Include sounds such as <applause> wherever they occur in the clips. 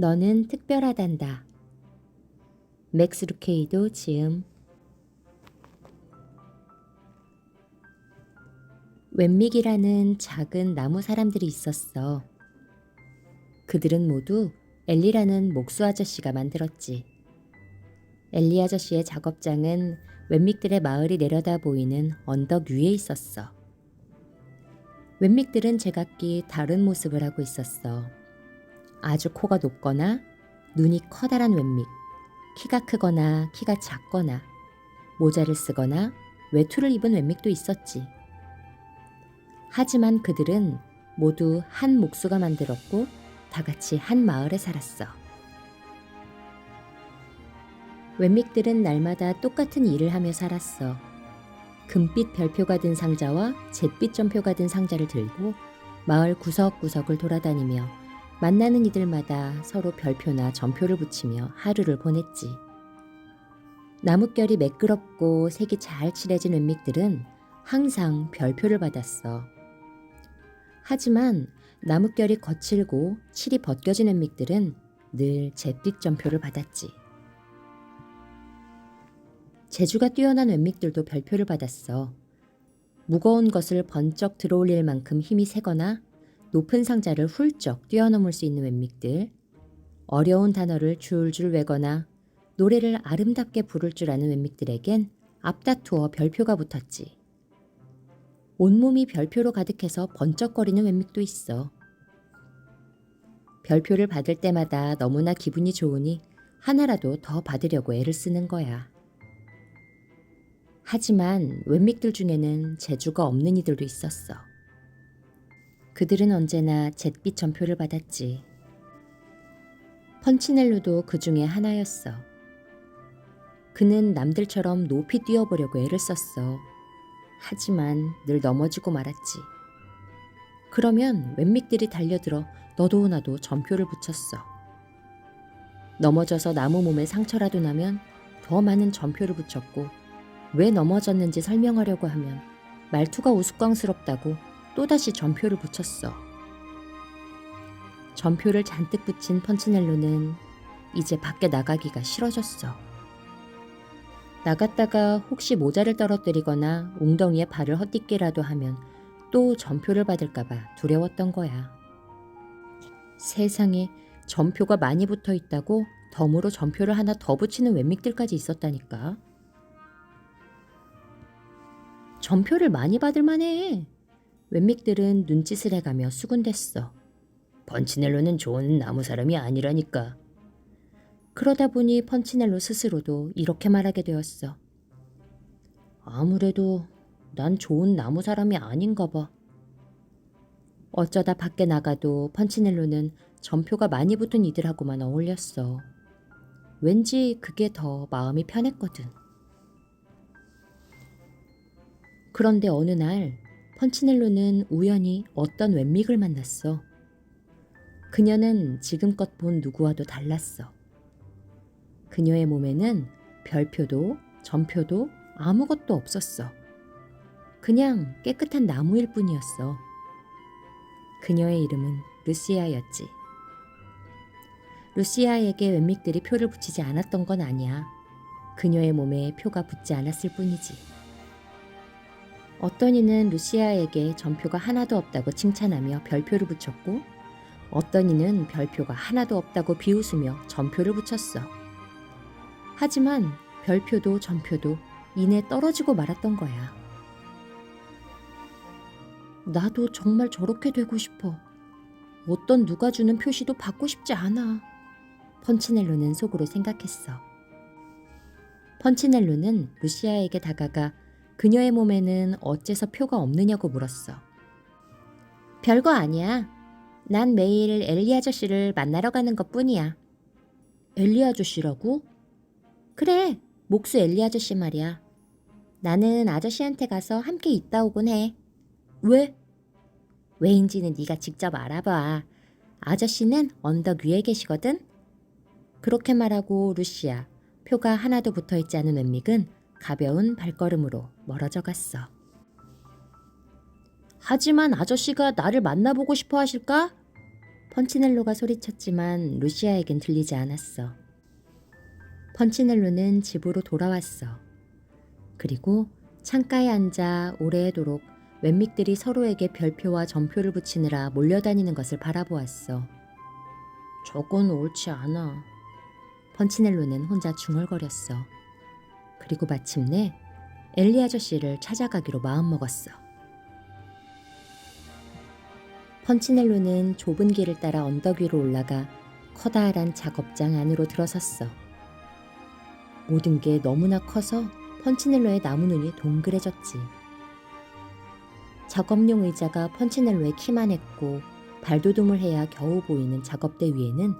너는 특별하단다. 맥스 루케이도 지음 웬믹이라는 작은 나무 사람들이 있었어. 그들은 모두 엘리라는 목수 아저씨가 만들었지. 엘리 아저씨의 작업장은 웬믹들의 마을이 내려다 보이는 언덕 위에 있었어. 웬믹들은 제각기 다른 모습을 하고 있었어. 아주 코가 높거나 눈이 커다란 웬믹, 키가 크거나 키가 작거나 모자를 쓰거나 외투를 입은 웬믹도 있었지. 하지만 그들은 모두 한 목수가 만들었고 다 같이 한 마을에 살았어. 웬믹들은 날마다 똑같은 일을 하며 살았어. 금빛 별표가 든 상자와 잿빛 점표가 든 상자를 들고 마을 구석구석을 돌아다니며 만나는 이들마다 서로 별표나 점표를 붙이며 하루를 보냈지. 나뭇결이 매끄럽고 색이 잘 칠해진 웬믹들은 항상 별표를 받았어. 하지만 나뭇결이 거칠고 칠이 벗겨진 웬믹들은 늘 잿빛 점표를 받았지. 재주가 뛰어난 웬믹들도 별표를 받았어. 무거운 것을 번쩍 들어올릴 만큼 힘이 세거나 높은 상자를 훌쩍 뛰어넘을 수 있는 웬믹들, 어려운 단어를 줄줄 외거나 노래를 아름답게 부를 줄 아는 웬믹들에겐 앞다투어 별표가 붙었지. 온몸이 별표로 가득해서 번쩍거리는 웬믹도 있어. 별표를 받을 때마다 너무나 기분이 좋으니 하나라도 더 받으려고 애를 쓰는 거야. 하지만 웬믹들 중에는 재주가 없는 이들도 있었어. 그들은 언제나 잿빛 점표를 받았지. 펀치넬로도 그 중에 하나였어. 그는 남들처럼 높이 뛰어보려고 애를 썼어. 하지만 늘 넘어지고 말았지. 그러면 웬믹들이 달려들어 너도 나도 점표를 붙였어. 넘어져서 나무 몸에 상처라도 나면 더 많은 점표를 붙였고 왜 넘어졌는지 설명하려고 하면 말투가 우스꽝스럽다고 또다시 점표를 붙였어. 점표를 잔뜩 붙인 펀치넬로는 이제 밖에 나가기가 싫어졌어. 나갔다가 혹시 모자를 떨어뜨리거나 웅덩이에 발을 헛디게라도 하면 또 점표를 받을까봐 두려웠던 거야. 세상에 점표가 많이 붙어 있다고 덤으로 점표를 하나 더 붙이는 웬믹들까지 있었다니까. 점표를 많이 받을 만해. 웬믹들은 눈짓을 해가며 수군댔어. 펀치넬로는 좋은 나무 사람이 아니라니까. 그러다 보니 펀치넬로 스스로도 이렇게 말하게 되었어. 아무래도 난 좋은 나무 사람이 아닌가 봐. 어쩌다 밖에 나가도 펀치넬로는 점표가 많이 붙은 이들하고만 어울렸어. 왠지 그게 더 마음이 편했거든. 그런데 어느 날 펀치넬로는 우연히 어떤 웬믹을 만났어. 그녀는 지금껏 본 누구와도 달랐어. 그녀의 몸에는 별표도 점표도 아무것도 없었어. 그냥 깨끗한 나무일 뿐이었어. 그녀의 이름은 루시아였지. 루시아에게 웬믹들이 표를 붙이지 않았던 건 아니야. 그녀의 몸에 표가 붙지 않았을 뿐이지. 어떤 이는 루시아에게 점표가 하나도 없다고 칭찬하며 별표를 붙였고, 어떤 이는 별표가 하나도 없다고 비웃으며 점표를 붙였어. 하지만 별표도 점표도 이내 떨어지고 말았던 거야. 나도 정말 저렇게 되고 싶어. 어떤 누가 주는 표시도 받고 싶지 않아. 펀치넬로는 속으로 생각했어. 펀치넬로는 루시아에게 다가가 그녀의 몸에는 어째서 표가 없느냐고 물었어. 별거 아니야. 난 매일 엘리 아저씨를 만나러 가는 것 뿐이야. 엘리 아저씨라고? 그래, 목수 엘리 아저씨 말이야. 나는 아저씨한테 가서 함께 있다 오곤 해. 왜? 왜인지는 네가 직접 알아봐. 아저씨는 언덕 위에 계시거든. 그렇게 말하고 루시아, 표가 하나도 붙어 있지 않은 웬믹은 가벼운 발걸음으로 멀어져 갔어. 하지만 아저씨가 나를 만나보고 싶어 하실까? 펀치넬로가 소리쳤지만 루시아에겐 들리지 않았어. 펀치넬로는 집으로 돌아왔어. 그리고 창가에 앉아 오래도록 웬믹들이 서로에게 별표와 점표를 붙이느라 몰려다니는 것을 바라보았어. 저건 옳지 않아. 펀치넬로는 혼자 중얼거렸어. 그리고 마침내 엘리 아저씨를 찾아가기로 마음먹었어. 펀치넬로는 좁은 길을 따라 언덕 위로 올라가 커다란 작업장 안으로 들어섰어. 모든 게 너무나 커서 펀치넬로의 나무 눈이 동그래졌지. 작업용 의자가 펀치넬로의 키만 했고 발도둠을 해야 겨우 보이는 작업대 위에는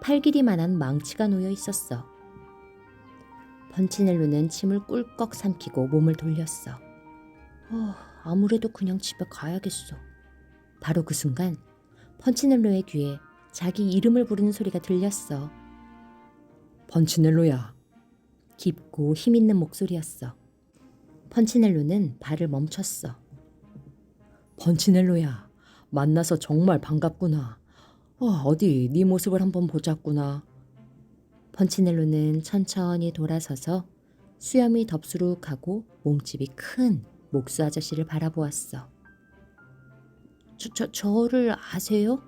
팔 길이만한 망치가 놓여 있었어. 펀치넬로는 침을 꿀꺽 삼키고 몸을 돌렸어. 어, 아무래도 그냥 집에 가야겠어. 바로 그 순간 펀치넬로의 귀에 자기 이름을 부르는 소리가 들렸어. 펀치넬로야. 깊고 힘있는 목소리였어. 펀치넬로는 발을 멈췄어. 펀치넬로야. 만나서 정말 반갑구나. 어, 어디 네 모습을 한번 보자꾸나. 펀치넬로는 천천히 돌아서서 수염이 덥수룩하고 몸집이 큰 목수 아저씨를 바라보았어. 저, 저, 저를 아세요?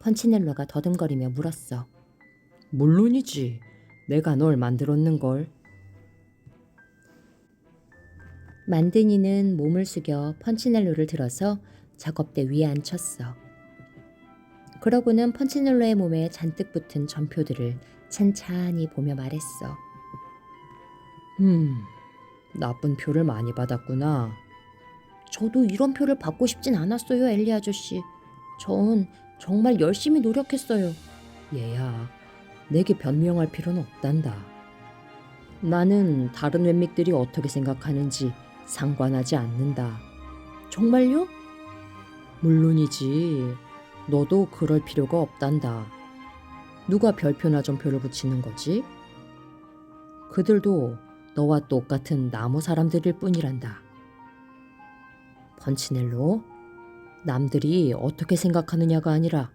펀치넬로가 더듬거리며 물었어. 물론이지. 내가 널 만들었는걸. 만드니는 몸을 숙여 펀치넬로를 들어서 작업대 위에 앉혔어. 그러고는 펀치넬로의 몸에 잔뜩 붙은 전표들을 찬찬히 보며 말했어. 음, 나쁜 표를 많이 받았구나. 저도 이런 표를 받고 싶진 않았어요, 엘리 아저씨. 전 정말 열심히 노력했어요. 얘야, 내게 변명할 필요는 없단다. 나는 다른 웬믹들이 어떻게 생각하는지 상관하지 않는다. 정말요? 물론이지. 너도 그럴 필요가 없단다. 누가 별표나 점표를 붙이는 거지? 그들도 너와 똑같은 나무 사람들일 뿐이란다. 펀치넬로, 남들이 어떻게 생각하느냐가 아니라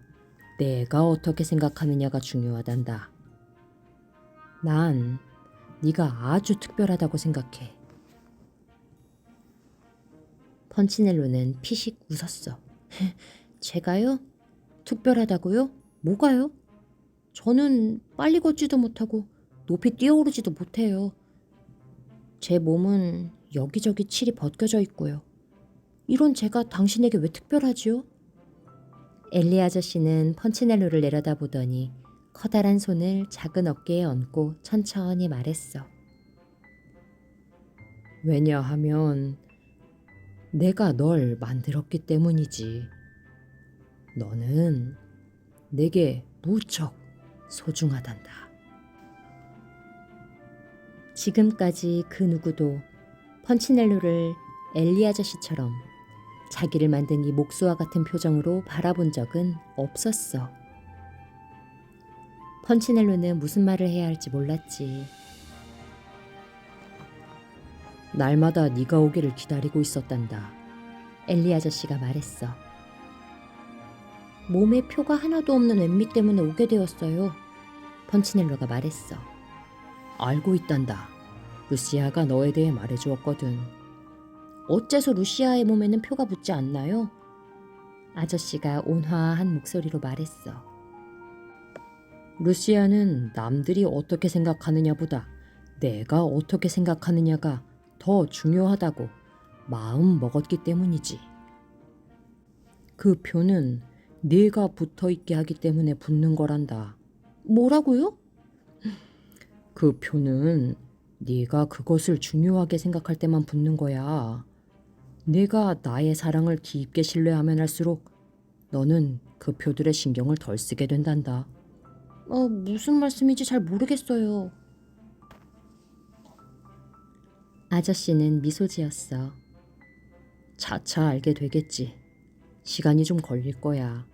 내가 어떻게 생각하느냐가 중요하단다. 난 네가 아주 특별하다고 생각해. 펀치넬로는 피식 웃었어. <laughs> 제가요? 특별하다고요? 뭐가요? 저는 빨리 걷지도 못하고 높이 뛰어오르지도 못해요. 제 몸은 여기저기 칠이 벗겨져 있고요. 이런 제가 당신에게 왜 특별하지요? 엘리 아저씨는 펀치넬로를 내려다보더니 커다란 손을 작은 어깨에 얹고 천천히 말했어. 왜냐하면 내가 널 만들었기 때문이지. 너는 내게 무척 소중하단다. 지금까지 그 누구도 펀치넬로를 엘리 아저씨처럼 자기를 만든 이 목수와 같은 표정으로 바라본 적은 없었어. 펀치넬로는 무슨 말을 해야 할지 몰랐지. 날마다 네가 오기를 기다리고 있었단다. 엘리 아저씨가 말했어. 몸에 표가 하나도 없는 웬미 때문에 오게 되었어요. 펀치넬로가 말했어. 알고 있단다. 루시아가 너에 대해 말해주었거든. 어째서 루시아의 몸에는 표가 붙지 않나요? 아저씨가 온화한 목소리로 말했어. 루시아는 남들이 어떻게 생각하느냐보다 내가 어떻게 생각하느냐가 더 중요하다고 마음 먹었기 때문이지. 그 표는 네가 붙어 있게 하기 때문에 붙는 거란다. 뭐라고요? 그 표는 네가 그것을 중요하게 생각할 때만 붙는 거야. 내가 나의 사랑을 깊게 신뢰하면 할수록 너는 그 표들의 신경을 덜 쓰게 된단다. 어, 무슨 말씀인지 잘 모르겠어요. 아저씨는 미소 지었어. 차차 알게 되겠지. 시간이 좀 걸릴 거야.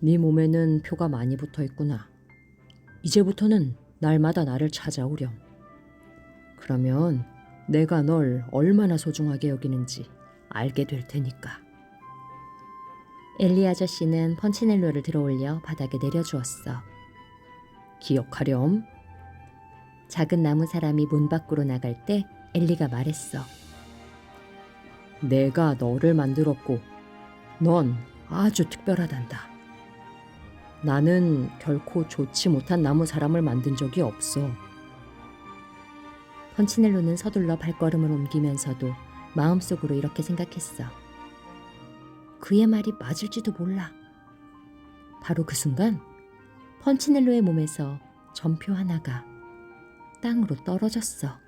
네 몸에는 표가 많이 붙어 있구나. 이제부터는 날마다 나를 찾아오렴. 그러면 내가 널 얼마나 소중하게 여기는지 알게 될 테니까. 엘리 아저씨는 펀치넬로를 들어올려 바닥에 내려주었어. 기억하렴. 작은 나무 사람이 문 밖으로 나갈 때 엘리가 말했어. 내가 너를 만들었고, 넌 아주 특별하단다. 나는 결코 좋지 못한 나무 사람을 만든 적이 없어. 펀치넬로는 서둘러 발걸음을 옮기면서도 마음속으로 이렇게 생각했어. 그의 말이 맞을지도 몰라. 바로 그 순간 펀치넬로의 몸에서 전표 하나가 땅으로 떨어졌어.